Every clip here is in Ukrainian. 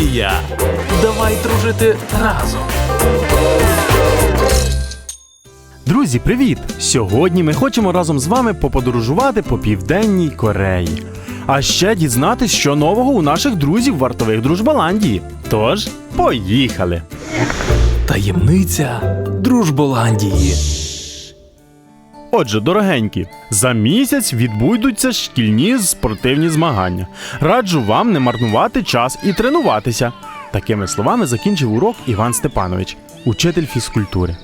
Дружболандія! Давай дружити разом! Друзі, привіт! Сьогодні ми хочемо разом з вами поподорожувати по південній Кореї. А ще дізнатись, що нового у наших друзів вартових Дружбаландії. Тож, поїхали! Таємниця Дружболандії. Отже, дорогенькі, за місяць відбудуться шкільні спортивні змагання. Раджу вам не марнувати час і тренуватися. Такими словами закінчив урок Іван Степанович, учитель фізкультури.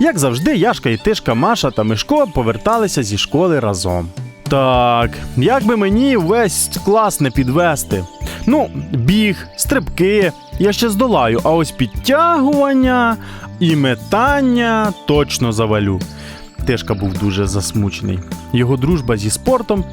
Як завжди, Яшка і Тишка, Маша та Мишко поверталися зі школи разом. Так, як би мені весь клас не підвести. Ну, біг, стрибки, я ще здолаю, а ось підтягування і метання точно завалю. Тишка був дуже засмучений. Його дружба зі спортом,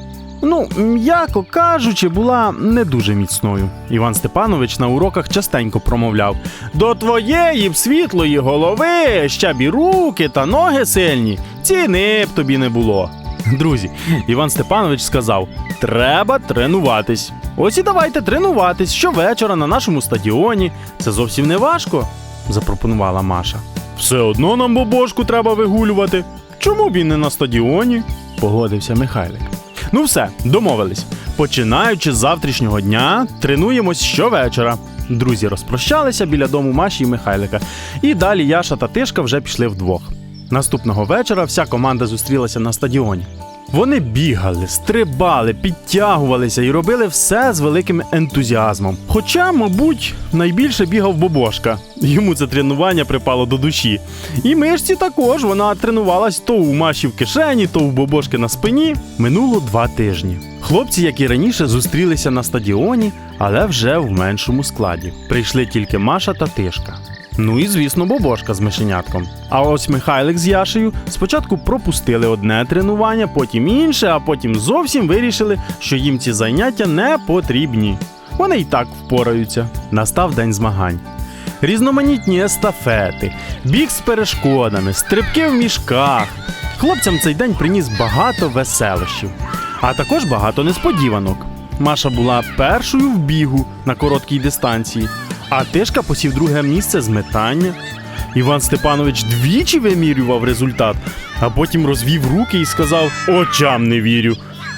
ну, м'яко кажучи, була не дуже міцною. Іван Степанович на уроках частенько промовляв: до твоєї б світлої голови ще б і руки та ноги сильні, ціни б тобі не було. Друзі, Іван Степанович сказав: треба тренуватись. Ось і давайте тренуватись щовечора на нашому стадіоні. Це зовсім не важко, запропонувала Маша. Все одно нам бобошку треба вигулювати. Чому б і не на стадіоні? погодився Михайлик. Ну все, домовились. Починаючи з завтрашнього дня, тренуємось щовечора. Друзі розпрощалися біля дому Маші і Михайлика. І далі Яша та Тишка вже пішли вдвох. Наступного вечора вся команда зустрілася на стадіоні. Вони бігали, стрибали, підтягувалися і робили все з великим ентузіазмом. Хоча, мабуть, найбільше бігав Бобошка. Йому це тренування припало до душі. І мишці також вона тренувалась то у Маші в кишені, то у Бобошки на спині. Минуло два тижні. Хлопці, як і раніше, зустрілися на стадіоні, але вже в меншому складі. Прийшли тільки Маша та Тишка. Ну і звісно, Бобошка з мишенятком. А ось Михайлик з Яшею спочатку пропустили одне тренування, потім інше, а потім зовсім вирішили, що їм ці заняття не потрібні. Вони й так впораються. Настав день змагань. Різноманітні естафети, біг з перешкодами, стрибки в мішках. Хлопцям цей день приніс багато веселощів, а також багато несподіванок. Маша була першою в бігу на короткій дистанції, а Тишка посів друге місце з метання. Іван Степанович двічі вимірював результат, а потім розвів руки і сказав: Очам не вірю.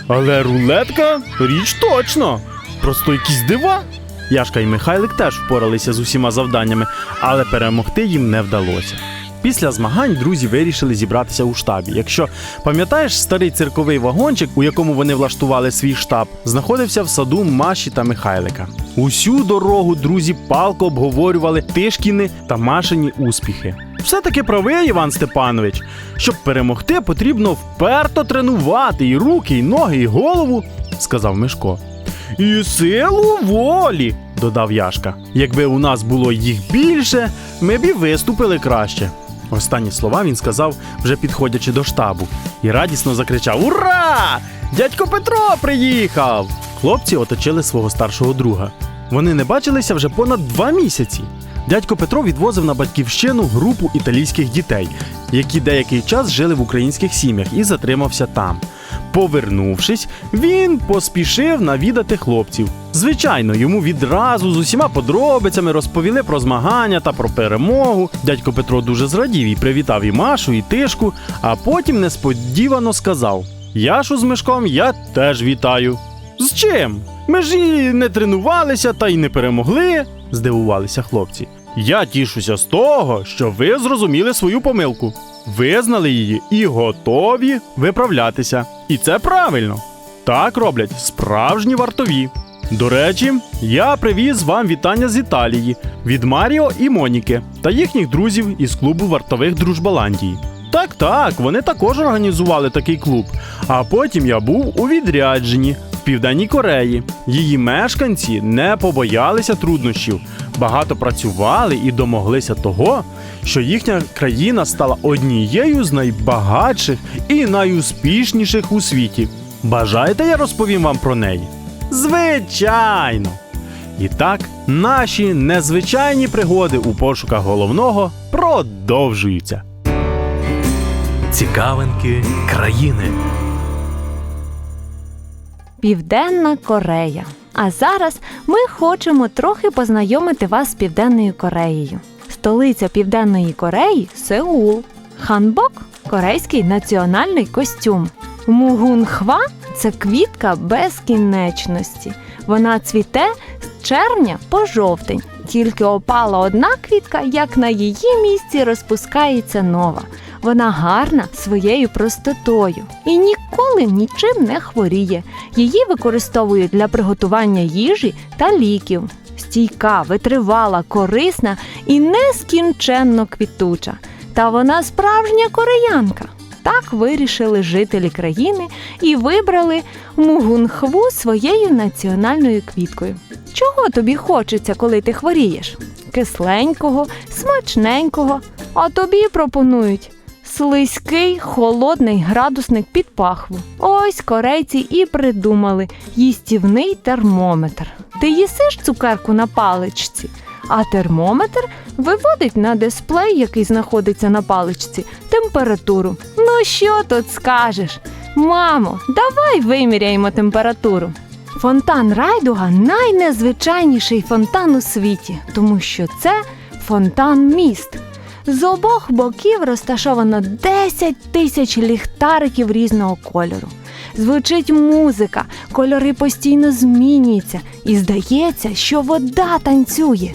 Але рулетка річ точно. Просто якісь дива. Яшка і Михайлик теж впоралися з усіма завданнями, але перемогти їм не вдалося. Після змагань друзі вирішили зібратися у штабі. Якщо пам'ятаєш старий цирковий вагончик, у якому вони влаштували свій штаб, знаходився в саду Маші та Михайлика. Усю дорогу друзі палко обговорювали Тишкіни та Машині успіхи. Все-таки правий Іван Степанович. Щоб перемогти, потрібно вперто тренувати і руки, і ноги, і голову, сказав Мишко. І силу волі, додав Яшка. Якби у нас було їх більше, ми б і виступили краще. Останні слова він сказав, вже підходячи до штабу, і радісно закричав: Ура! Дядько Петро приїхав! Хлопці оточили свого старшого друга. Вони не бачилися вже понад два місяці. Дядько Петро відвозив на батьківщину групу італійських дітей, які деякий час жили в українських сім'ях і затримався там. Повернувшись, він поспішив навідати хлопців. Звичайно, йому відразу з усіма подробицями розповіли про змагання та про перемогу. Дядько Петро дуже зрадів і привітав і Машу, і Тишку, а потім несподівано сказав: Яшу з Мишком я теж вітаю. З чим? Ми ж і не тренувалися та й не перемогли, здивувалися хлопці. Я тішуся з того, що ви зрозуміли свою помилку, визнали її і готові виправлятися. І це правильно. Так роблять справжні вартові. До речі, я привіз вам вітання з Італії від Маріо і Моніки та їхніх друзів із клубу вартових Дружбаландії. Так, так, вони також організували такий клуб. А потім я був у відрядженні Південній Кореї. Її мешканці не побоялися труднощів, багато працювали і домоглися того, що їхня країна стала однією з найбагатших і найуспішніших у світі. Бажаєте, я розповім вам про неї? Звичайно! І так, наші незвичайні пригоди у пошуках головного продовжуються. Цікавинки країни. Південна Корея. А зараз ми хочемо трохи познайомити вас з Південною Кореєю. Столиця Південної Кореї Сеул. Ханбок корейський національний костюм. Мугунхва це квітка безкінечності. Вона цвіте з червня по жовтень. Тільки опала одна квітка, як на її місці розпускається нова. Вона гарна своєю простотою і ніколи нічим не хворіє. Її використовують для приготування їжі та ліків. Стійка, витривала, корисна і нескінченно квітуча. Та вона справжня кореянка. Так вирішили жителі країни і вибрали мугунхву своєю національною квіткою. Чого тобі хочеться, коли ти хворієш? Кисленького, смачненького, а тобі пропонують слизький холодний градусник під пахву. Ось корейці і придумали їстівний термометр. Ти їсиш цукерку на паличці, а термометр виводить на дисплей, який знаходиться на паличці, температуру. Ну що тут скажеш? Мамо, давай виміряємо температуру. Фонтан Райдуга найнезвичайніший фонтан у світі, тому що це фонтан міст. З обох боків розташовано 10 тисяч ліхтариків різного кольору. Звучить музика, кольори постійно змінюються, і здається, що вода танцює.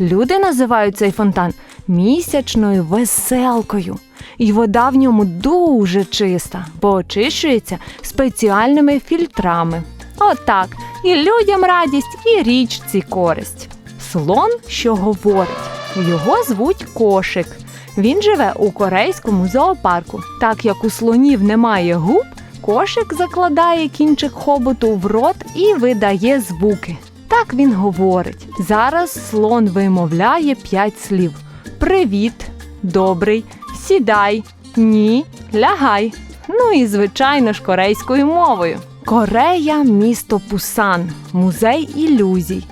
Люди називають цей фонтан місячною веселкою. І вода в ньому дуже чиста, бо очищується спеціальними фільтрами. Отак, і людям радість, і річці користь. Слон, що говорить, його звуть кошик. Він живе у корейському зоопарку. Так як у слонів немає губ, кошик закладає кінчик хоботу в рот і видає звуки. Так він говорить. Зараз слон вимовляє п'ять слів: Привіт, добрий, сідай, ні, лягай. Ну і звичайно ж корейською мовою. Корея місто Пусан, музей ілюзій.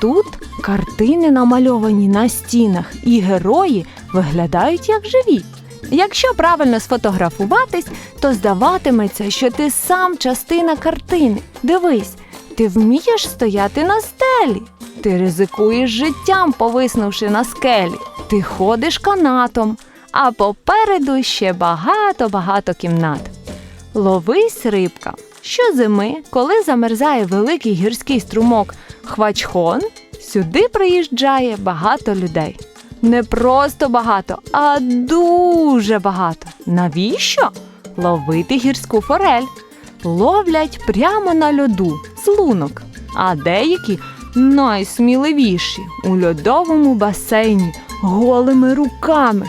Тут картини намальовані на стінах, і герої виглядають як живі. Якщо правильно сфотографуватись, то здаватиметься, що ти сам частина картини. Дивись, ти вмієш стояти на стелі. Ти ризикуєш життям, повиснувши на скелі. Ти ходиш канатом, а попереду ще багато-багато кімнат. Ловись рибка. Щозими, коли замерзає великий гірський струмок Хвачхон, сюди приїжджає багато людей. Не просто багато, а дуже багато. Навіщо? Ловити гірську форель. Ловлять прямо на льоду з лунок, а деякі найсміливіші у льодовому басейні голими руками.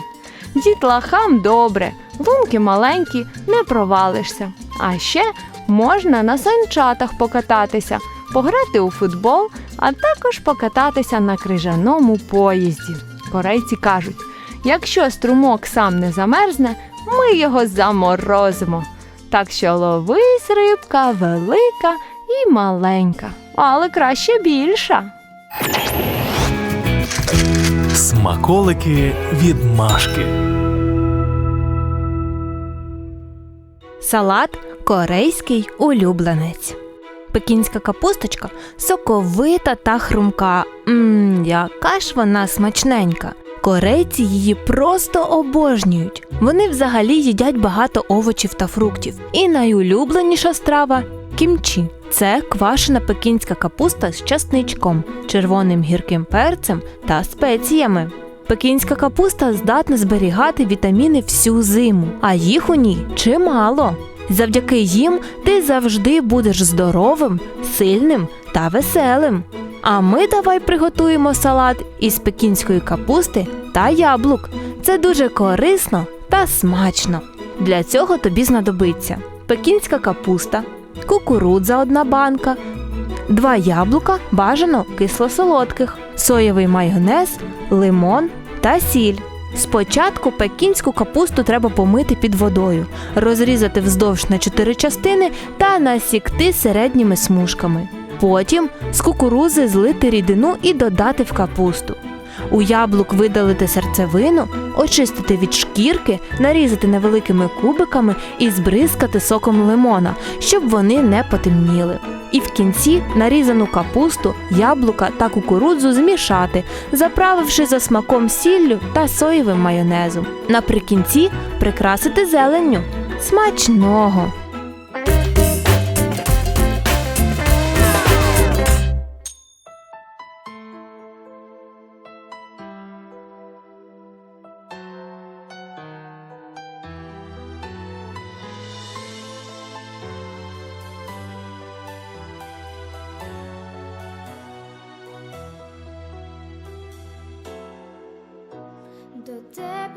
Дітлахам добре, лунки маленькі, не провалишся. А ще можна на санчатах покататися, пограти у футбол, а також покататися на крижаному поїзді. Корейці кажуть: якщо струмок сам не замерзне, ми його заморозимо. Так що ловись рибка велика і маленька, але краще більша. Смаколики від Машки. Салат корейський улюбленець. Пекінська капусточка соковита та хрумка. Мм, яка ж вона смачненька. Корейці її просто обожнюють. Вони взагалі їдять багато овочів та фруктів. І найулюбленіша страва кімчі. Це квашена пекінська капуста з часничком, червоним гірким перцем та спеціями. Пекінська капуста здатна зберігати вітаміни всю зиму, а їх у ній чимало. Завдяки їм ти завжди будеш здоровим, сильним та веселим. А ми давай приготуємо салат із пекінської капусти та яблук. Це дуже корисно та смачно. Для цього тобі знадобиться пекінська капуста, кукурудза одна банка, два яблука бажано кисло-солодких, соєвий майонез, лимон та сіль. Спочатку пекінську капусту треба помити під водою, розрізати вздовж на чотири частини та насікти середніми смужками. Потім з кукурузи злити рідину і додати в капусту. У яблук видалити серцевину, очистити від шкірки, нарізати невеликими кубиками і збризкати соком лимона, щоб вони не потемніли. І в кінці нарізану капусту, яблука та кукурудзу змішати, заправивши за смаком сіллю та соєвим майонезом. Наприкінці прикрасити зеленню. Смачного!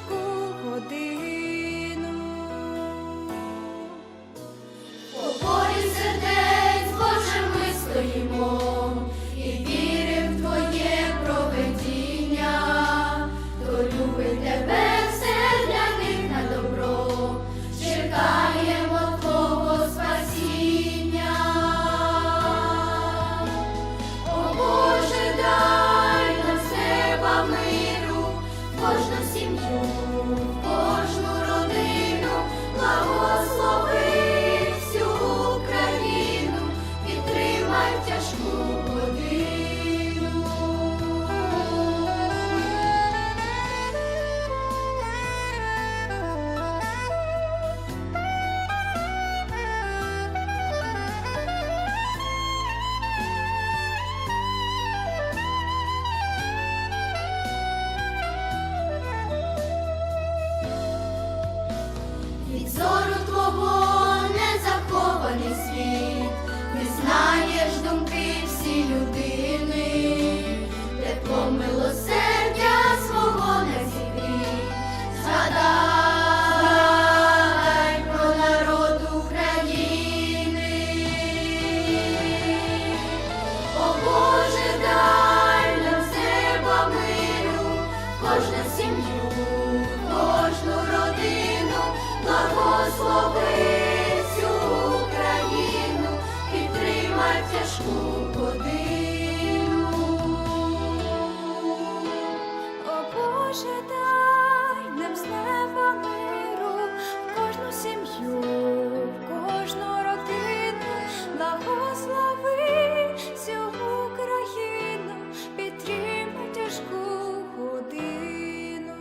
підтримай Боже, дай нам з неба миру, в кожну сім'ю, в кожну родину, благослови всю Україну, підтримай тяжку годину.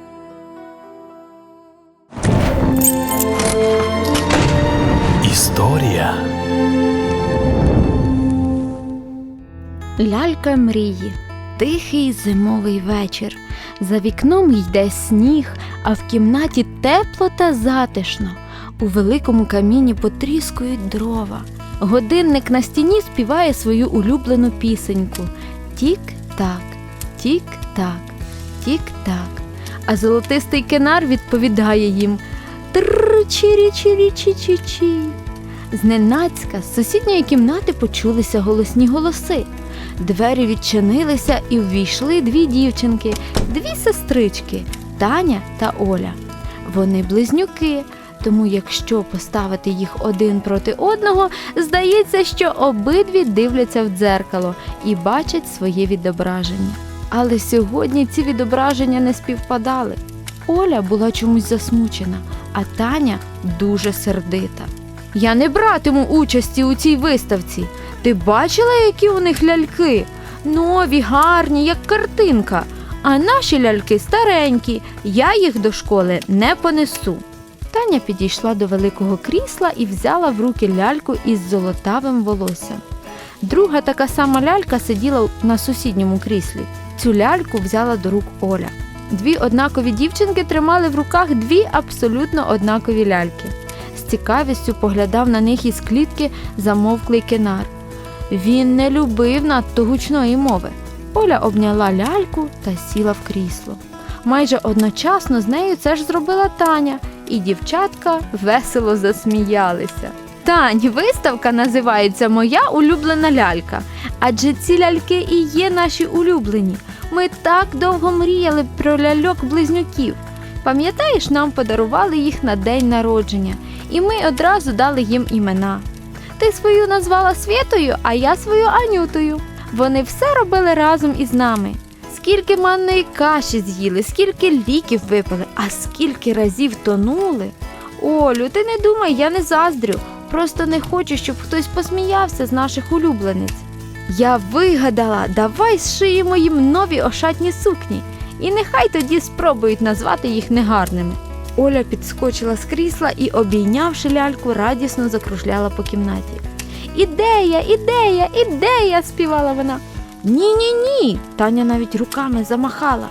Історія Лялька мрії. Тихий зимовий вечір. За вікном йде сніг, а в кімнаті тепло та затишно. У великому каміні потріскують дрова. Годинник на стіні співає свою улюблену пісеньку Тік-так, тік-так, тік-так. А золотистий кенар відповідає їм тр чирі чирі чі чі чі Зненацька з сусідньої кімнати почулися голосні голоси. Двері відчинилися і ввійшли дві дівчинки, дві сестрички Таня та Оля. Вони близнюки, тому якщо поставити їх один проти одного, здається, що обидві дивляться в дзеркало і бачать своє відображення. Але сьогодні ці відображення не співпадали. Оля була чомусь засмучена, а Таня дуже сердита. Я не братиму участі у цій виставці. Ти бачила, які у них ляльки? Нові, гарні, як картинка. А наші ляльки старенькі, я їх до школи не понесу. Таня підійшла до великого крісла і взяла в руки ляльку із золотавим волоссям. Друга така сама лялька сиділа на сусідньому кріслі. Цю ляльку взяла до рук Оля. Дві однакові дівчинки тримали в руках дві абсолютно однакові ляльки. Цікавістю поглядав на них із клітки замовклий кенар. Він не любив надто гучної мови. Оля обняла ляльку та сіла в крісло. Майже одночасно з нею це ж зробила Таня, і дівчатка весело засміялися. Тань, виставка називається Моя улюблена лялька. Адже ці ляльки і є наші улюблені. Ми так довго мріяли про ляльок-близнюків. Пам'ятаєш, нам подарували їх на день народження, і ми одразу дали їм імена. Ти свою назвала Світою, а я свою Анютою. Вони все робили разом із нами. Скільки манної каші з'їли, скільки ліків випили, а скільки разів тонули. Олю, ти не думай, я не заздрю. Просто не хочу, щоб хтось посміявся з наших улюблениць. Я вигадала, давай зшиємо їм нові ошатні сукні, і нехай тоді спробують назвати їх негарними. Оля підскочила з крісла і, обійнявши ляльку, радісно закружляла по кімнаті. Ідея, ідея, ідея, співала вона. Ні, ні, ні. Таня навіть руками замахала.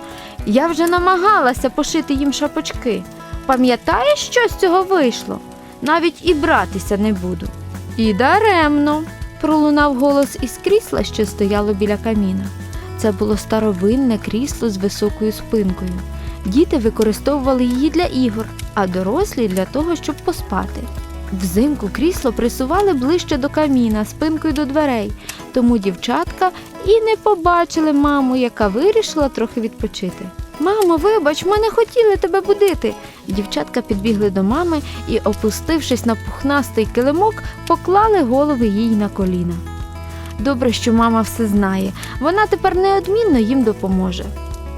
Я вже намагалася пошити їм шапочки. Пам'ятаєш, що з цього вийшло? Навіть і братися не буду. І даремно, пролунав голос із крісла, що стояло біля каміна. Це було старовинне крісло з високою спинкою. Діти використовували її для ігор, а дорослі для того, щоб поспати. Взимку крісло присували ближче до каміна, спинкою до дверей, тому дівчатка і не побачили маму, яка вирішила трохи відпочити. Мамо, вибач, ми не хотіли тебе будити. Дівчатка підбігли до мами і, опустившись на пухнастий килимок, поклали голови їй на коліна. Добре, що мама все знає. Вона тепер неодмінно їм допоможе.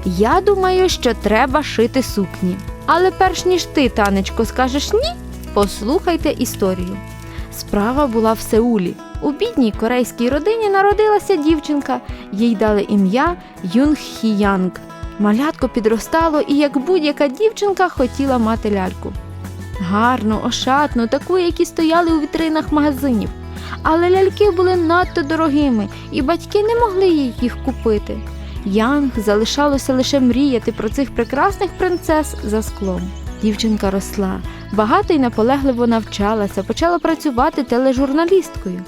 Я думаю, що треба шити сукні. Але перш ніж ти, танечко, скажеш ні, послухайте історію. Справа була в Сеулі. У бідній корейській родині народилася дівчинка, їй дали ім'я Юнг Хіянг. Малятко підростало і, як будь-яка дівчинка, хотіла мати ляльку. Гарну, ошатну, таку, які стояли у вітринах магазинів. Але ляльки були надто дорогими, і батьки не могли їх купити. Янг залишалося лише мріяти про цих прекрасних принцес за склом. Дівчинка росла, багато й наполегливо навчалася, почала працювати тележурналісткою.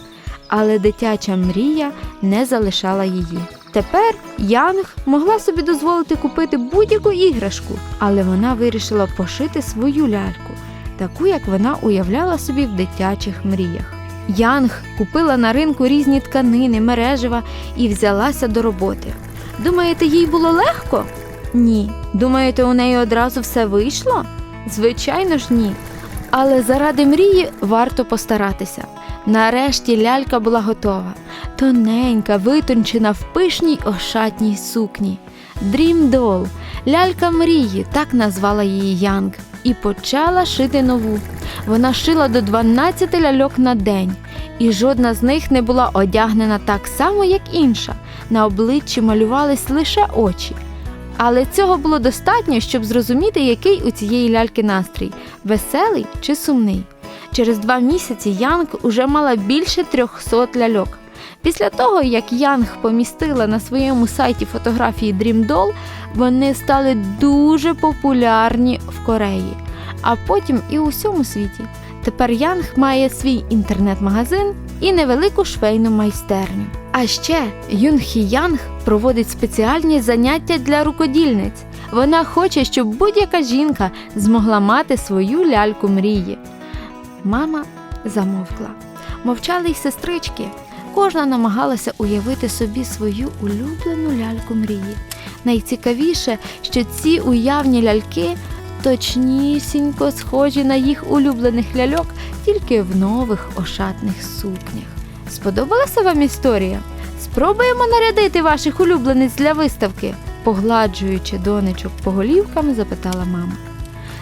Але дитяча мрія не залишала її. Тепер Янг могла собі дозволити купити будь-яку іграшку, але вона вирішила пошити свою ляльку, таку, як вона уявляла собі в дитячих мріях. Янг купила на ринку різні тканини, мережева і взялася до роботи. Думаєте, їй було легко? Ні. Думаєте, у неї одразу все вийшло? Звичайно ж, ні. Але заради мрії варто постаратися. Нарешті лялька була готова. Тоненька, витончена в пишній ошатній сукні. Doll – лялька мрії, так назвала її Янг, і почала шити нову. Вона шила до 12 ляльок на день, і жодна з них не була одягнена так само, як інша. На обличчі малювались лише очі. Але цього було достатньо, щоб зрозуміти, який у цієї ляльки настрій веселий чи сумний. Через два місяці Янг уже мала більше 300 ляльок. Після того, як Янг помістила на своєму сайті фотографії Dream Doll, вони стали дуже популярні в Кореї, а потім і у всьому світі. Тепер Янг має свій інтернет-магазин і невелику швейну майстерню. А ще Юнхі Янг проводить спеціальні заняття для рукодільниць. Вона хоче, щоб будь-яка жінка змогла мати свою ляльку мрії. Мама замовкла. Мовчали й сестрички. Кожна намагалася уявити собі свою улюблену ляльку мрії. Найцікавіше, що ці уявні ляльки точнісінько схожі на їх улюблених ляльок, тільки в нових ошатних сукнях. Сподобалася вам історія? Спробуємо нарядити ваших улюблениць для виставки, погладжуючи донечок по голівкам, запитала мама.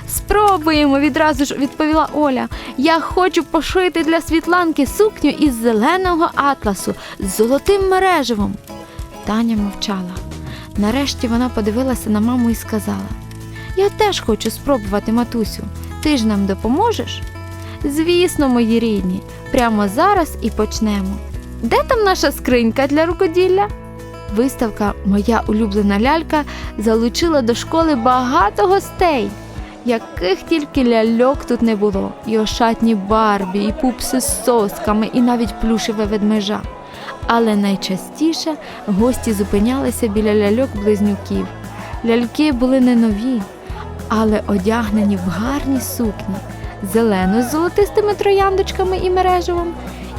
Спробуємо, відразу ж відповіла Оля. Я хочу пошити для Світланки сукню із зеленого атласу з золотим мереживом. Таня мовчала. Нарешті вона подивилася на маму і сказала: Я теж хочу спробувати, матусю. Ти ж нам допоможеш? Звісно, мої рідні, прямо зараз і почнемо. Де там наша скринька для рукоділля? Виставка Моя улюблена лялька залучила до школи багато гостей. Яких тільки ляльок тут не було, і ошатні барбі, і пупси з сосками, і навіть плюшеве ведмежа. Але найчастіше гості зупинялися біля ляльок-близнюків. Ляльки були не нові, але одягнені в гарні сукні. зелену з золотистими трояндочками і мереживом,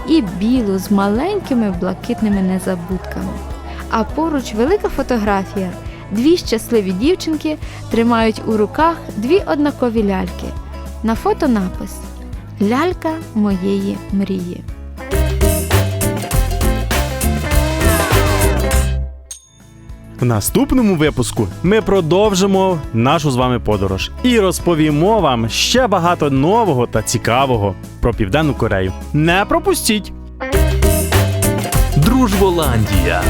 і білу з маленькими блакитними незабудками. А поруч велика фотографія. Дві щасливі дівчинки тримають у руках дві однакові ляльки. На фото напис Лялька моєї мрії. В наступному випуску ми продовжимо нашу з вами подорож і розповімо вам ще багато нового та цікавого про Південну Корею. Не пропустіть! Дружболандія.